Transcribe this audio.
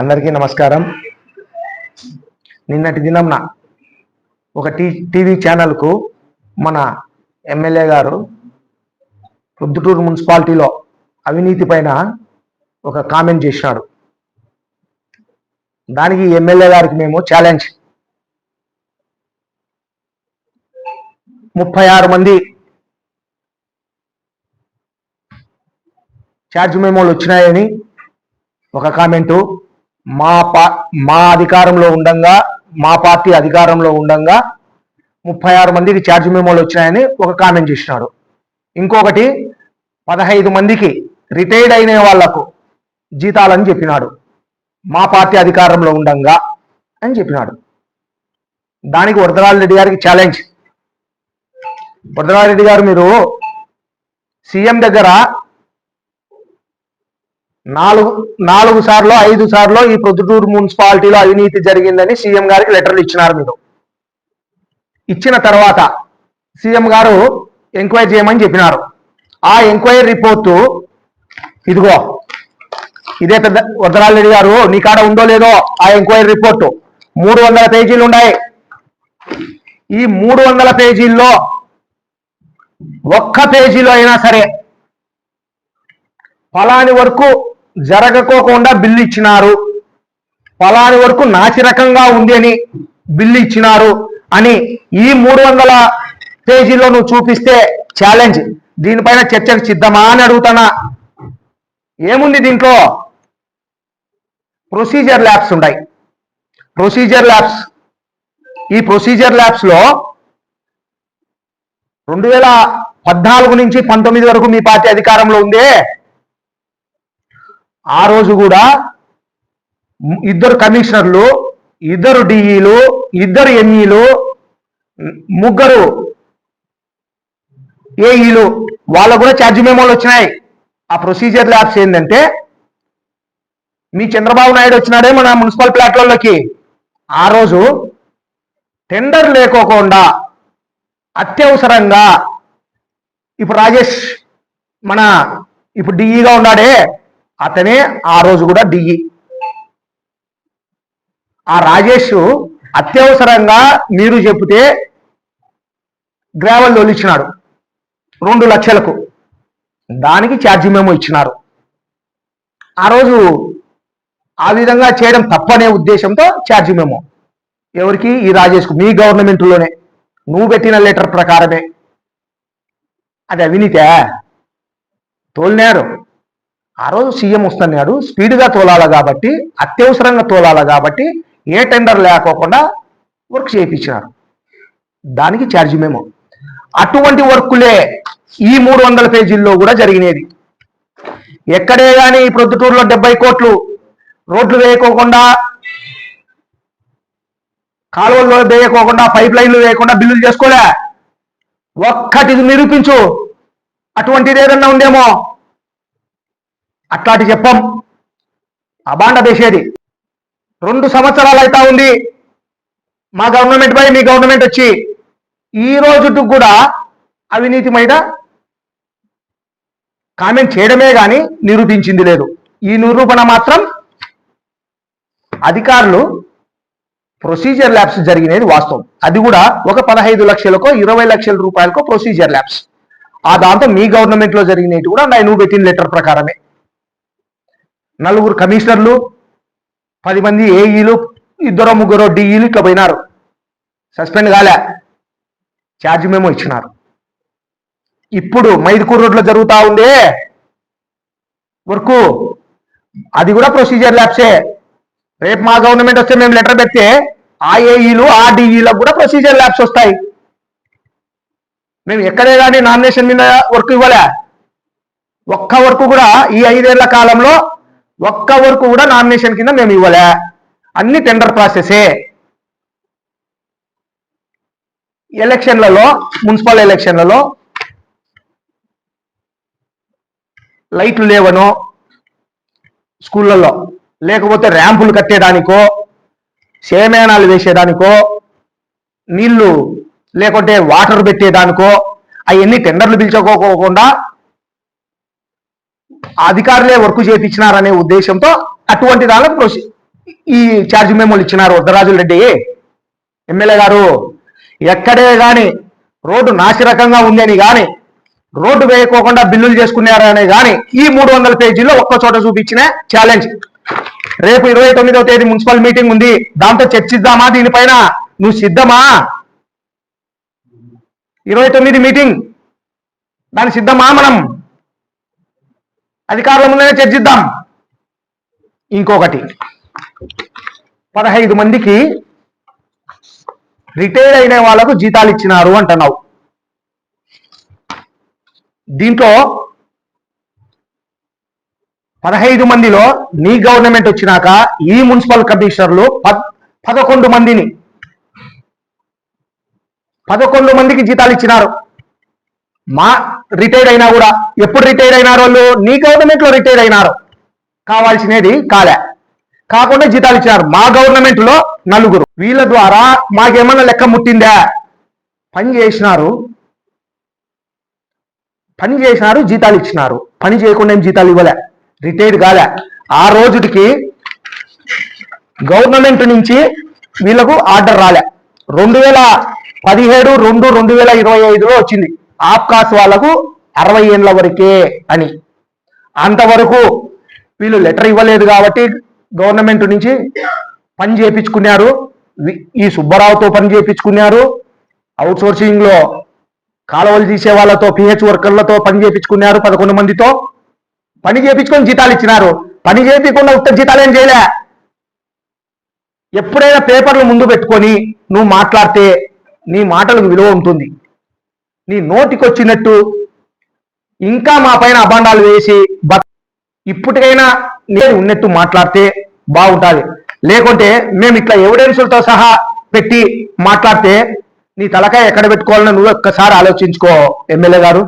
అందరికీ నమస్కారం. నిన్నటి దినంన ఒక టీ టీవీ ఛానల్కు మన ఎమ్మెల్యే గారు ప్రొద్దుటూరు మున్సిపాలిటీలో అవినీతి పైన ఒక కామెంట్ చేసినాడు దానికి ఎమ్మెల్యే గారికి మేము ఛాలెంజ్. ముప్పై ఆరు మంది ఛార్జ్ మెమోలు వచ్చినాయని ఒక కామెంటు. మా పా మా అధికారంలో ఉండంగా మా పార్టీ అధికారంలో ఉండంగా ముప్పై ఆరు మందికి ఛార్జ్ మెమోలు వచ్చినాయని ఒక కామెంట్ చేసినాడు. ఇంకొకటి పదహైదు మందికి రిటైర్డ్ అయిన వాళ్ళకు జీతాలని చెప్పినాడు. మా పార్టీ అధికారంలో ఉండంగా అని చెప్పినాడు. దానికి వరదరాజు రెడ్డి గారికి ఛాలెంజ్ వరదరాజు రెడ్డి గారు మీరు సీఎం దగ్గర నాలుగు నాలుగు సార్లు ఐదు సార్లు ఈ ప్రొద్దుటూరు మున్సిపాలిటీలో అవినీతి జరిగిందని సీఎం గారికి లెటర్లు ఇచ్చినారు మీరు. ఇచ్చిన తర్వాత సీఎం గారు ఎంక్వైరీ చేయమని చెప్పినారు. ఆ ఎంక్వైరీ రిపోర్టు ఇదిగో ఇదే పెద్ద వరదరాజరెడ్డి గారు నీ కాడ ఉందో లేదో ఆ ఎంక్వైరీ రిపోర్టు. మూడు వందల పేజీలు ఉన్నాయి. ఈ మూడు వందల పేజీల్లో ఒక్క పేజీలో అయినా సరే ఫలాని వరకు జరగకోకుండా బిల్లు ఇచ్చినారు ఫలాని వరకు నాసిరకంగా ఉంది అని బిల్లు ఇచ్చినారు అని ఈ మూడు వందల పేజీలో నువ్వు చూపిస్తే ఛాలెంజ్ దీనిపైన చర్చకు సిద్ధమా అని అడుగుతానా ఏముంది దీంట్లో? ప్రొసీజర్ ల్యాబ్స్ ఉన్నాయి ప్రొసీజర్ ల్యాబ్స్ ఈ ప్రొసీజర్ ల్యాబ్స్లో రెండు వేల పద్నాలుగు నుంచి పంతొమ్మిది వరకు మీ పార్టీ అధికారంలో ఉందే ఆ రోజు కూడా ఇద్దరు కమిషనర్లు ఇద్దరు డిఈలు ఇద్దరు ఎంఈలు ముగ్గురు ఏఈలు వాళ్ళకు కూడా ఛార్జ్ మెమోలు వచ్చినాయి. ఆ ప్రొసీజర్ ల్యాబ్స్ ఏంటంటే మీ చంద్రబాబు నాయుడు వచ్చినాడే మన మున్సిపల్ ప్లాట్లలోకి. ఆ రోజు టెండర్ లేకోకుండా అత్యవసరంగా ఇప్పుడు రాజేష్ మన ఇప్పుడు డిఈగా ఉన్నాడే అతనే ఆ రోజు కూడా డిఈ. ఆ రాజేష్ అత్యవసరంగా మీరు చెబితే గ్రావెల్ తోలిచ్చినాడు రెండు లక్షలకు. దానికి ఛార్జీ మేము ఇచ్చినారు. ఆ రోజు ఆ విధంగా చేయడం తప్పనే ఉద్దేశంతో ఛార్జీ మేము. ఎవరికి? ఈ రాజేష్కు. మీ గవర్నమెంట్లోనే. నువ్వు పెట్టిన లెటర్ ప్రకారమే. అది అవినీతే? తోలినారు. ఆ రోజు సీఎం వస్తున్నాడు స్పీడ్గా తోలాలి కాబట్టి అత్యవసరంగా తోలాలి కాబట్టి ఏ టెండర్ లేకోకుండా వర్క్ చేయించినారు. దానికి ఛార్జ్ మేము. అటువంటి వర్కులే ఈ మూడు వందల పేజీల్లో కూడా జరిగినది. ఎక్కడే కానీ ఈ ప్రొద్దుటూరులో డెబ్బై కోట్లు రోడ్లు వేయకోకుండా కాలువల్లో వేయకోకుండా పైప్ లైన్లు వేయకుండా బిల్లులు చేసుకోలే. ఒక్కటిది నిరూపించు. అటువంటిది ఏదన్నా ఉందేమో? అట్లాంటి చెప్పం. అబాండ వేసేది. రెండు సంవత్సరాలు అయితా ఉంది. మా గవర్నమెంట్ పై మీ గవర్నమెంట్ వచ్చి ఈ రోజుకు కూడా అవినీతి మీద కామెంట్ చేయడమే కానీ నిరూపించింది లేదు. ఈ నిరూపణ మాత్రం అధికారులు ప్రొసీజర్ ల్యాబ్స్ జరిగినది వాస్తవం. అది కూడా ఒక పదహైదు లక్షలకో ఇరవై లక్షల రూపాయలకో ప్రొసీజర్ ల్యాబ్స్ ఆ దాంతో మీ గవర్నమెంట్లో జరిగినవి కూడా నేను పెట్టిన లెటర్ ప్రకారమే. నలుగురు కమిషనర్లు పది మంది ఏఈలు ఇద్దరు ముగ్గురు డిఈలు ఇట్లా పోయినారు. సస్పెండ్ కాలే. ఛార్జ్ మేము ఇచ్చినారు. ఇప్పుడు మైదుకూరు రోడ్లో జరుగుతూ ఉందే. వర్కు. అది కూడా ప్రొసీజర్ ల్యాబ్సే. రేపు మా గవర్నమెంట్ వస్తే మేము లెటర్ పెడితే ఆ ఏఈలు ఆ డిఈలకు కూడా ప్రొసీజర్ ల్యాబ్స్ వస్తాయి. మేము ఎక్కడే కానీ నామినేషన్ మీద వర్క్ ఇవ్వలే. ఒక్క వర్క్ కూడా ఈ ఐదేళ్ళ కాలంలో ఒక్క వరకు కూడా నామినేషన్ కింద మేము ఇవ్వలే. అన్ని టెండర్ ప్రాసెసే ఎలక్షన్లలో మున్సిపల్ ఎలక్షన్లలో లైట్లు లేవనో స్కూళ్ళల్లో లేకపోతే ర్యాంపులు కట్టేదానికో సేమయానాలు వేసేదానికో నీళ్ళు లేకుంటే వాటర్ పెట్టేదానికో అవన్నీ టెండర్లు పిలుచుకోకుండా అధికారులే వర్క్ చేయించినారనే ఉద్దేశంతో అటువంటి దానికి ప్రొసీ ఈ ఛార్జ్ మెమోలు ఇచ్చినారు వద్దరాజుల రెడ్డి. ఎమ్మెల్యే గారు ఎక్కడే కానీ రోడ్డు నాసిరకంగా ఉందని కానీ గాని రోడ్డు వేయకోకుండా బిల్లులు చేసుకున్నారని కానీ ఈ మూడు వందల పేజీల్లో ఒక్క చోట చూపించిన ఛాలెంజ్. రేపు ఇరవై తొమ్మిదవ తేదీ మున్సిపల్ మీటింగ్ ఉంది. దాంతో చర్చిద్దామా దీనిపైన? నువ్వు సిద్ధమా? ఇరవై తొమ్మిది మీటింగ్. దాని సిద్ధమా మనం? అధికారుల ముందే చర్చిద్దాం. ఇంకొకటి. పదహైదు మందికి రిటైర్ అయిన వాళ్ళకు జీతాలు ఇచ్చినారు అంటున్నావు. దీంట్లో పదహైదు మందిలో నీ గవర్నమెంట్ వచ్చినాక ఈ మున్సిపల్ కమిషనర్లు పద్ పదకొండు మందిని పదకొండు మందికి జీతాలు ఇచ్చినారు. మా రిటైర్ అయినా కూడా ఎప్పుడు రిటైర్ అయినారు వాళ్ళు? నీ గవర్నమెంట్లో రిటైర్ అయినారు. కావాల్సినది కాలే. కాకుండా జీతాలు ఇచ్చినారు. మా గవర్నమెంట్లో నలుగురు. వీళ్ళ ద్వారా మాకేమన్నా లెక్క ముట్టిందా? పని చేసినారు. పని చేసినారు జీతాలు ఇచ్చినారు. పని చేయకుండా ఏం జీతాలు ఇవ్వలే. రిటైర్డ్ కాలే. ఆ రోజుకి గవర్నమెంట్ నుంచి వీళ్ళకు ఆర్డర్ రాలే. రెండు వేల పదిహేడు రెండు రెండు వేల ఇరవై ఐదులో వచ్చింది. ఆప్కాస్ వాళ్ళకు అరవై ఏళ్ళ వరకే అని. అంతవరకు వీళ్ళు లెటర్ ఇవ్వలేదు కాబట్టి గవర్నమెంట్ నుంచి పని చేయించుకున్నారు వి- ఈ సుబ్బారావుతో పని చేయించుకున్నారు అవుట్ సోర్సింగ్లో కాలువలు తీసే వాళ్ళతో పిహెచ్ వర్కర్లతో పని చేయించుకున్నారు పదకొండు మందితో. పని చేయించుకొని జీతాలు ఇచ్చినారు. పని చేయకుండా ఉత్త జీతాలు ఏం చేయలే. ఎప్పుడైనా పేపర్లు ముందు పెట్టుకొని నువ్వు మాట్లాడితే నీ మాటలకు విలువ ఉంటుంది. నీ నోటికొచ్చినట్టు ఇంకా మా పైన అభాండాలు వేసి బ- ఇప్పటికైనా నేను ఉన్నట్టు మాట్లాడితే బాగుంటుంది. లేకుంటే మేము ఇట్లా ఎవిడెన్సులతో సహా పెట్టి మాట్లాడితే నీ తలకాయ ఎక్కడ పెట్టుకోవాలని నువ్వు ఒక్కసారి ఆలోచించుకో ఎమ్మెల్యే గారు.